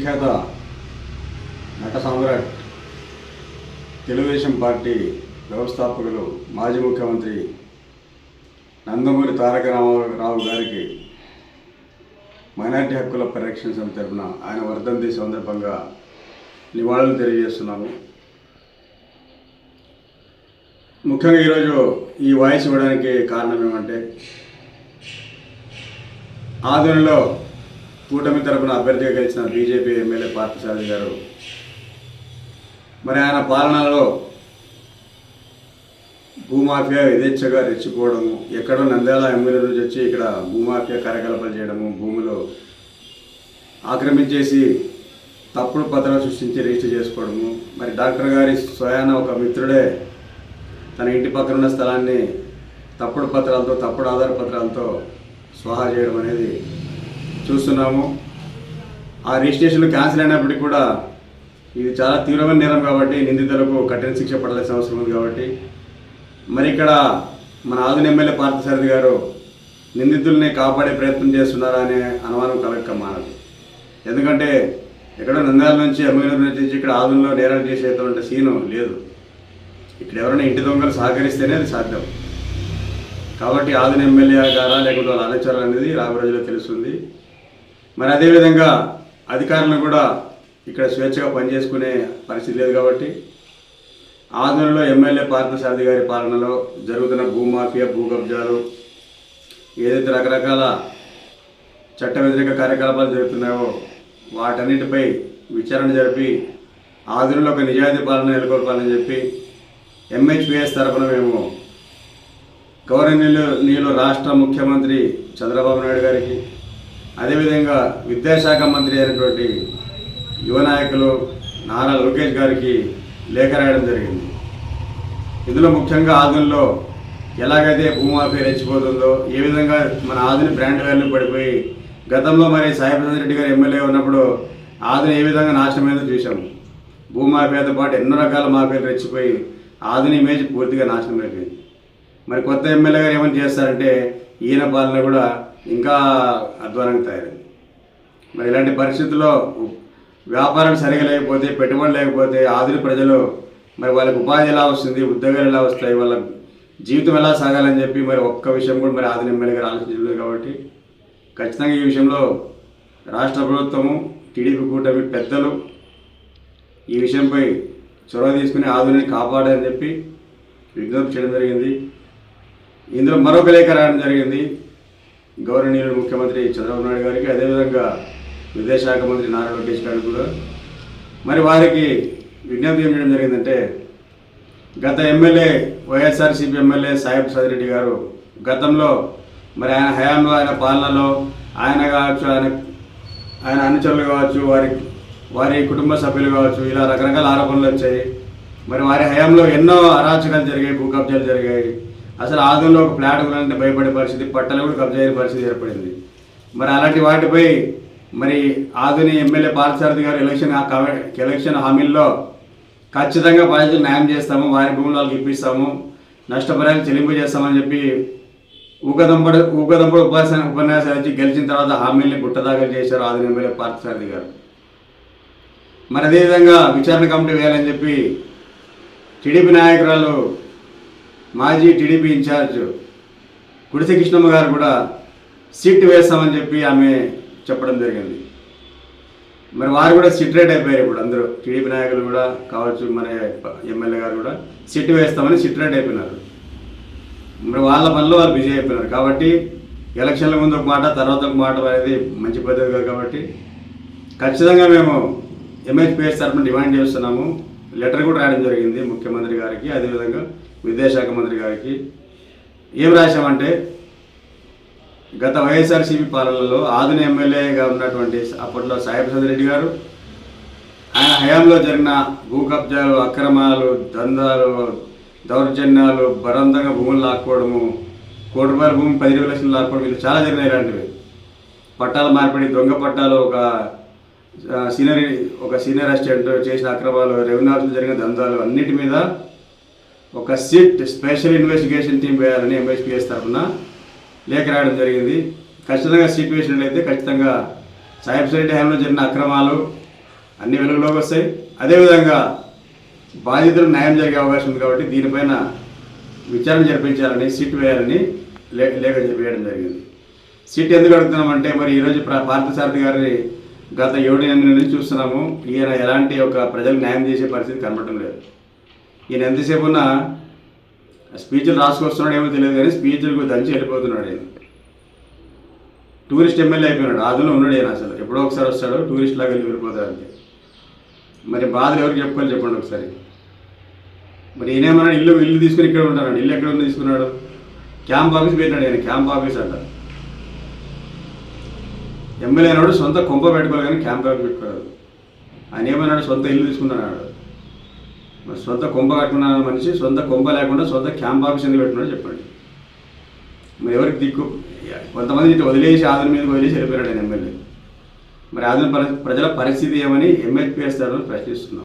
విఖ్యాత నట సామ్రాట్ తెలుగుదేశం పార్టీ వ్యవస్థాపకులు మాజీ ముఖ్యమంత్రి నందమూరి తారక రామారావు గారికి మైనార్టీ హక్కుల పరిరక్షణ సమితి తరఫున ఆయన వర్ధంతి సందర్భంగా నివాళులు తెలియజేస్తున్నాము. ముఖ్యంగా ఈరోజు ఈ వాయిస్ ఇవ్వడానికి కారణం ఏమంటే ఆధునలో కూటమి తరపున అభ్యర్థిగా గెలిచిన బీజేపీ ఎమ్మెల్యే పార్థసారథి గారు. మరి ఆయన పాలనలో భూమాఫియా యథేచ్ఛగా రెచ్చిపోవడము ఎక్కడో నంద్యాల ఎమ్మెల్యే నుంచి వచ్చి ఇక్కడ భూమాఫియా కార్యకలాపాలు చేయడము భూములు ఆక్రమించేసి తప్పుడు పత్రాలు సృష్టించి రిజిస్టర్ చేసుకోవడము. మరి డాక్టర్ గారి స్వయాన ఒక మిత్రుడే తన ఇంటి పక్కన ఉన్న స్థలాన్ని తప్పుడు పత్రాలతో తప్పుడు ఆధార పత్రాలతో స్వాహా చేయడం అనేది చూస్తున్నాము. ఆ రిజిస్ట్రేషన్లు క్యాన్సిల్ అయినప్పటికీ కూడా ఇది చాలా తీవ్రమైన నేరం కాబట్టి నిందితులకు కఠిన శిక్ష పడాల్సిన అవసరం ఉంది కాబట్టి. మరి ఇక్కడ మన ఆదిన ఎమ్మెల్యే పార్థసారథి గారు నిందితుల్ని కాపాడే ప్రయత్నం చేస్తున్నారా అనే అనుమానం కలగక మానదు. ఎందుకంటే ఎక్కడో నంద్యాల నుంచి ఎమ్మెల్యే నుంచి ఇక్కడ ఆదుల్లో నేరాలు చేసేటువంటి సీను లేదు. ఇక్కడ ఎవరైనా ఇంటి దొంగలు సహకరిస్తేనే అది సాధ్యం. కాబట్టి ఆదిన ఎమ్మెల్యే గారా లేకుంటే వాళ్ళ అనేది రాబోయే రోజుల్లో తెలుస్తుంది. మరి అదేవిధంగా అధికారులను కూడా ఇక్కడ స్వేచ్ఛగా పనిచేసుకునే పరిస్థితి లేదు కాబట్టి ఆంధ్రలో ఎమ్మెల్యే పార్థసారథి గారి పాలనలో జరుగుతున్న భూమాఫియా భూ కబ్జాలు ఏదైతే రకరకాల చట్ట వ్యతిరేక కార్యకలాపాలు జరుగుతున్నాయో వాటన్నిటిపై విచారణ జరిపి ఆంధ్రలో ఒక నిజాయితీ పాలన నెలకొల్పాలని చెప్పి ఎంహెచ్పిఎస్ తరఫున మేము గౌరవనీయులు నీళ్ళు రాష్ట్ర ముఖ్యమంత్రి చంద్రబాబు నాయుడు గారికి అదేవిధంగా విద్యాశాఖ మంత్రి అయినటువంటి యువ నాయకులు నారా లోకేష్ గారికి లేఖ రాయడం జరిగింది. ఇందులో ముఖ్యంగా ఆదుల్లో ఎలాగైతే భూమాఫీ రెచ్చిపోతుందో ఏ విధంగా మన ఆదుని బ్రాండ్ వాల్యూ పడిపోయి గతంలో మరి సాయిప్రసాద్ రెడ్డి గారు ఎమ్మెల్యే ఉన్నప్పుడు ఆదుని ఏ విధంగా నాశనమైందో చూసాము భూమాఫీతో పాటు ఎన్నో రకాల మాఫీలు రెచ్చిపోయి ఆదుని ఇమేజ్ పూర్తిగా నాశనం అయిపోయింది. మరి కొత్త ఎమ్మెల్యే గారు ఏమని చేస్తారంటే ఈయన పాలన కూడా ఇంకా అధ్వానంగా తయారైంది. మరి ఇలాంటి పరిస్థితుల్లో వ్యాపారం సరిగా లేకపోతే పెట్టుబడి లేకపోతే ఆదిరి ప్రజలు మరి వాళ్ళకి ఉపాధి ఎలా వస్తుంది ఉద్యోగాలు ఎలా వస్తాయి వాళ్ళ జీవితం ఎలా సాగాలని చెప్పి మరి ఒక్క విషయం కూడా మరి ఆదిరి ఎమ్మెల్యే గారు ఆలోచించలేదు కాబట్టి ఖచ్చితంగా ఈ విషయంలో రాష్ట్ర ప్రభుత్వము టీడీపీ కూటమి పెద్దలు ఈ విషయంపై చొరవ తీసుకుని ఆధునిని కాపాడాలని చెప్పి విజ్ఞప్తి చేయడం జరిగింది. ఇందులో మరొక లేఖ రాయడం జరిగింది. గౌరవనీయులు ముఖ్యమంత్రి చంద్రబాబు నాయుడు గారికి అదేవిధంగా విదేశాఖ మంత్రి నారా లోకేష్ గారికి కూడా. మరి వారికి విజ్ఞప్తి ఏం చేయడం జరిగిందంటే గత MLA YSRCP MLA Saheb Sadireddy గారు గతంలో మరి ఆయన హయాంలో ఆయన పాలనలో ఆయన కావచ్చు ఆయన ఆయన అనుచరులు కావచ్చు వారి వారి కుటుంబ సభ్యులు కావచ్చు ఇలా రకరకాల ఆరోపణలు వచ్చాయి. మరి వారి హయాంలో ఎన్నో అరాచకాలు జరిగాయి భూకబ్జాలు జరిగాయి. అసలు ఆదంలో ఒక ఫ్లాట్ కొనాలంటే భయపడే పరిస్థితి పట్టలు కూడా కబ్జా అయ్యే పరిస్థితి ఏర్పడింది. మరి అలాంటి వాటిపై మరి ఆధుని ఎమ్మెల్యే పార్థసారథి గారు ఎలక్షన్ ఎలక్షన్ హామీల్లో ఖచ్చితంగా బాధితులు న్యాయం చేస్తాము వారి భూములు వాళ్ళకి ఇప్పిస్తాము నష్టపరాలు చెల్లింపు చేస్తామని చెప్పి ఊకదంపడు ఊకదంపడు ఉపన్యాసం ఉపన్యాసాలు ఇచ్చి గెలిచిన తర్వాత హామీల్ని గుట్టదాఖలు చేశారు ఆదిన ఎమ్మెల్యే పార్థసారథి గారు. మరి అదేవిధంగా విచారణ కమిటీ వేయాలని చెప్పి టీడీపీ నాయకురాలు మాజీ టీడీపీ ఇన్ఛార్జ్ కుడిసి కృష్ణమ్మ గారు కూడా సీట్ వేస్తామని చెప్పి ఆమె చెప్పడం జరిగింది. మరి వారు కూడా సిట్ రేట్ అయిపోయారు ఇప్పుడు అందరూ. టీడీపీ నాయకులు కూడా కావచ్చు మన ఎమ్మెల్యే గారు కూడా సిట్ వేస్తామని సిట్ రేట్ అయిపోయినారు. మరి వాళ్ళ పనిలో వాళ్ళు బిజీ అయిపోయినారు. కాబట్టి ఎలక్షన్ల ముందు ఒక మాట తర్వాత ఒక మాట అనేది మంచి పద్ధతి కాదు కాబట్టి ఖచ్చితంగా మేము ఎంహెచ్పిఎస్ తరఫున డిమాండ్ చేస్తున్నాము. లెటర్ కూడా రాయడం జరిగింది ముఖ్యమంత్రి గారికి అదేవిధంగా విదేశాఖ మంత్రి గారికి. ఏం రాశామంటే గత వైఎస్ఆర్సీపీ పాలనలో ఆధునిక ఎమ్మెల్యేగా ఉన్నటువంటి అప్పట్లో సాయిప్రసాద్ రెడ్డి గారు ఆయన హయాంలో జరిగిన భూ కబ్జాలు అక్రమాలు దందాలు దౌర్జన్యాలు బలవంతంగా భూములు లాక్కోవడము కోటి రూపాయల భూమి పది ఇరవై లక్షలు లాక్కోవడం ఇలా చాలా జరిగినాయి ఇలాంటివి. పట్టాల మార్పిడి దొంగ పట్టాలు ఒక సీనియర్ ఒక సీనియర్ అసిస్టెంట్ చేసిన అక్రమాలు రెవెన్యూ జరిగిన దందాలు అన్నిటి మీద ఒక సిట్ స్పెషల్ ఇన్వెస్టిగేషన్ టీం వేయాలని ఎంఎస్పిఎస్ తరఫున లేఖ రాయడం జరిగింది. ఖచ్చితంగా సిట్ వేసినట్లయితే ఖచ్చితంగా సాహిబ్ సైడ్ హయాంలో జరిగిన అక్రమాలు అన్ని వెలుగులోకి వస్తాయి. అదేవిధంగా బాధితులు న్యాయం జరిగే అవకాశం ఉంది కాబట్టి దీనిపైన విచారణ జరిపించాలని సిట్ వేయాలని లేఖ వేయడం జరిగింది. సిట్ ఎందుకు అడుగుతున్నామంటే మరి ఈరోజు ప్ర- పార్థసారథి గారిని గత ఏడు ఎనిమిది నుంచి చూస్తున్నాము ఈయన ఎలాంటి ఒక ప్రజలకు న్యాయం చేసే పరిస్థితి కనబడటం లేదు. ఈయన ఎంతసేపు ఉన్నా స్పీచ్లు రాసుకొస్తున్నాడు ఏమో తెలియదు కానీ స్పీచ్లకు దంచి వెళ్ళిపోతున్నాడు ఈయన. టూరిస్ట్ ఎమ్మెల్యే అయిపోయినాడు ఆదులో ఉన్నాడు ఈయన అసలు. ఎప్పుడో ఒకసారి వస్తాడు టూరిస్ట్ లాగా వెళ్ళి వెళ్ళిపోతాడు అంతే. మరి బాధలు ఎవరికి చెప్పుకోవాలి చెప్పండి ఒకసారి. మరి ఈయనేమన్నాడు ఇల్లు ఇల్లు తీసుకుని ఇక్కడ ఉంటాడు ఇల్లు ఎక్కడ ఉంది తీసుకున్నాడు? క్యాంప్ ఆఫీస్ పెట్టినాడు ఆయన క్యాంప్ ఆఫీస్ అంట. ఎమ్మెల్యే అయినాడు సొంత కొంప పెట్టుకోవాలి కానీ క్యాంప్ ఆఫీస్ పెట్టుకోలేదు. ఆయన ఏమన్నాడు సొంత ఇల్లు తీసుకున్నాడు మరి సొంత కొంప కట్టుకున్న మనిషి సొంత కొంప లేకుండా సొంత క్యాంప్ ఆఫీస్ ఎందుకు పెట్టుకున్నాడు చెప్పండి. మరి ఎవరికి దిక్కు? కొంతమంది ఇటు వదిలేసి ఆదరణ మీద వదిలేసి వెళ్ళిపోయాడు ఆయన ఎమ్మెల్యే. మరి ఆదరణ ప్రజల పరిస్థితి ఏమని ఎంహెచ్పిఎస్ ప్రశ్నిస్తున్నాం.